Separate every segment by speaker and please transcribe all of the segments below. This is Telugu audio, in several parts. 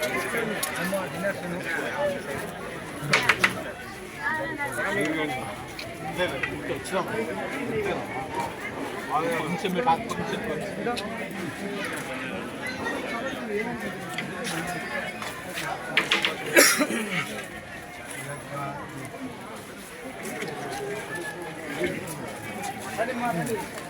Speaker 1: ఒక నిమిషం ఒక నిమిషం నా అదేనా
Speaker 2: కొంత నీకు రన్న శేఖర్ అన్న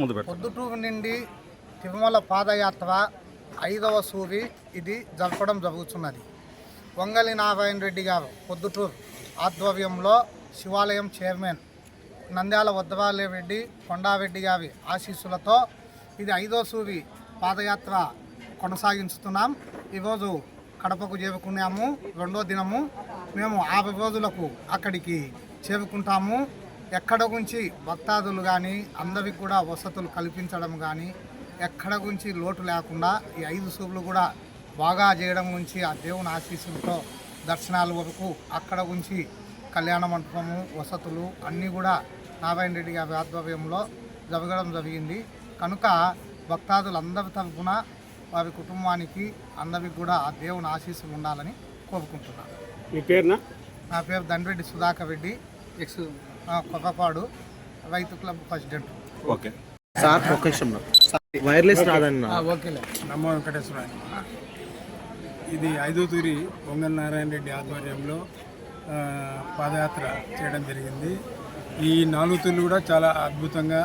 Speaker 2: ముందు పెట్టు
Speaker 3: పొద్దుటూరు నుండి తిరుమల పాదయాత్ర ఐదవ సూరి ఇది జరపడం జరుగుతున్నది. వంగలి నారాయణ రెడ్డి గారు పొద్దుటూరు ఆధ్వర్యంలో శివాలయం చైర్మన్ నంద్యాల వద్దవాలే రెడ్డి కొండారెడ్డి గారి ఆశీస్సులతో ఇది ఐదో సూరి పాదయాత్ర కొనసాగించుతున్నాం. ఈరోజు కడపకు చేరుకున్నాము. రెండో దినము మేము ఆరు రోజులకు అక్కడికి చేరుకుంటాము. ఎక్కడ గురించి భక్తాదులు కానీ అందరికి కూడా వసతులు కల్పించడం కానీ ఎక్కడ గురించి లోటు లేకుండా ఈ ఐదు సూర్లు కూడా బాగా చేయడం గురించి ఆ దేవుని ఆశీస్సులతో దర్శనాల వరకు అక్కడ గురించి కళ్యాణ మంటపము వసతులు అన్నీ కూడా నారాయణ రెడ్డి గారి ఆధ్వర్యంలో జరగడం జరిగింది. కనుక భక్తాదులందరి తరఫున వారి కుటుంబానికి అందరికి కూడా ఆ దేవుని ఆశీస్సులు ఉండాలని కోరుకుంటున్నాను.
Speaker 1: మీ పేరునా?
Speaker 3: నా పేరు దండ్రెడ్డి సుధాకర్ రెడ్డి ఎక్స్ కొత్తపాడు రైతు క్లబ్ ప్రెసిడెంట్.
Speaker 2: ఓకే.
Speaker 4: సార్ ఒక వైర్లెస్ రాదన్న
Speaker 5: నమ్మ వెంకటేశ్వర ఇది ఐదో తూరి పొంగల్ నారాయణ రెడ్డి ఆధ్వర్యంలో ఆ, పాదయాత్ర చేయడం జరిగింది. ఈ నాలుగు తూర్లు కూడా చాలా అద్భుతంగా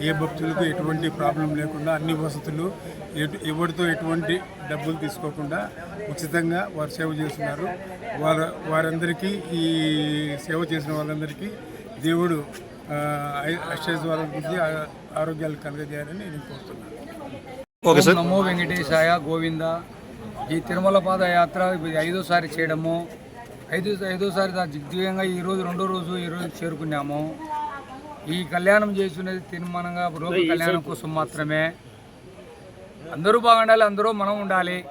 Speaker 5: ఏ భక్తులకు ఎటువంటి ప్రాబ్లం లేకుండా అన్ని వసతులు ఎటు ఎవరితో ఎటువంటి డబ్బులు తీసుకోకుండా ఉచితంగా వారు సేవ చేస్తున్నారు. వారు వారందరికీ ఈ సేవ చేసిన వాళ్ళందరికీ దేవుడు ఆ, ఐ- అష్టైశ్వర్యాల బుద్ధి ఆ- ఆరోగ్యాలు కలగజేయాలని నేను కోరుతున్నాను.
Speaker 2: Okay sir.
Speaker 6: నమో వెంకటేశాయ గోవింద. ఈ తిరుమల పాదయాత్ర ఇది ఐదోసారి చేయడము. ఐదు ఐదోసారి దా- దిగ్విజయంగా ఈ రోజు రెండో రోజు ఈ రోజు చేరుకున్నాము. ఈ కళ్యాణం చేస్తున్నది తీర్మానంగా రోగ కళ్యాణం కోసం మాత్రమే. అందరూ బాగుండాలి అందరూ మనం ఉండాలి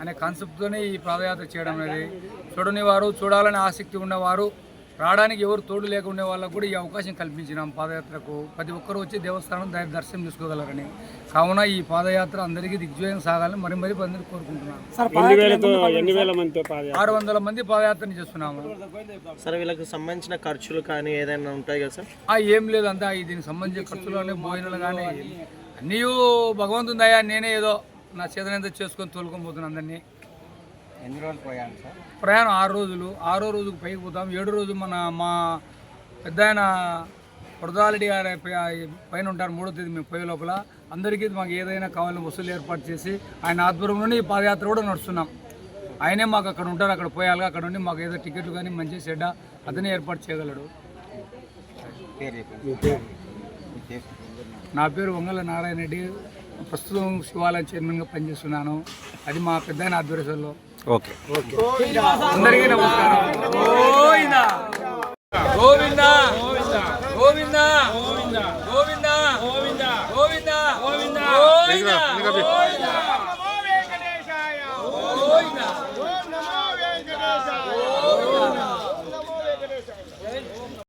Speaker 6: అనే కాన్సెప్ట్తోనే ఈ పాదయాత్ర చేయడం అనేది. చూడని వారు చూడాలని ఆసక్తి ఉన్నవారు రావడానికి ఎవరు తోడు లేకుండా వాళ్ళకు కూడా ఈ అవకాశం కల్పించినాం. పాదయాత్రకు ప్రతి ఒక్కరు వచ్చి దేవస్థానం ద- దర్శనం చేసుకోగలరని. కావున ఈ పాదయాత్ర అందరికీ దిగ్విజయం సాగాలని మరి మరి అందరికీ కోరుకుంటున్నాను. ఆరు వందల మంది పాదయాత్రని చేస్తున్నాము.
Speaker 4: సార్ వీళ్ళకి సంబంధించిన ఖర్చులు కానీ ఏదైనా ఉంటాయి కదా సార్?
Speaker 6: ఆ ఏం లేదు అంతా. దీనికి సంబంధించిన ఖర్చులు కానీ భోజనాలు కానీ అన్నీ భగవంతుని దయా నేనే ఏదో నా చేతనంతా చేసుకొని తోలుకొని పోతున్నాను అందరినీ.
Speaker 1: ఎన్ని రోజులు పోయాను సార్?
Speaker 6: ప్రయాణం ఆరు రోజులు. ఆరో రోజుకు పైకి పోతాం. ఏడు రోజు మన మా పెద్ద ఆయన వరదారెడ్డి గారి పైన ఉంటారు. మూడో తేదీ మేము పోయే లోపల. అందరికీ మాకు ఏదైనా కావాలని వసూలు ఏర్పాటు చేసి ఆయన ఆధ్వర్యంలోనే ఈ పాదయాత్ర కూడా నడుస్తున్నాం. ఆయనే మాకు అక్కడ ఉంటారు. అక్కడ పోయాలి. అక్కడ ఉండి మాకు ఏదో టికెట్లు కానీ మంచి చెడ్డ అతనే ఏర్పాటు చేయగలడు. నా పేరు వంగల నారాయణ రెడ్డి. ప్రస్తుతం శివాలయం చైర్మన్గా పనిచేస్తున్నాను. అది మా పెద్ద ఆధ్వర్యంలో.
Speaker 2: ఓకే.
Speaker 6: అందరికీ నమస్కారం. గోవిందా. గోవిందా. గోవిందా. గోవిందా. గోవిందా. గోవిందా. గోవిందా.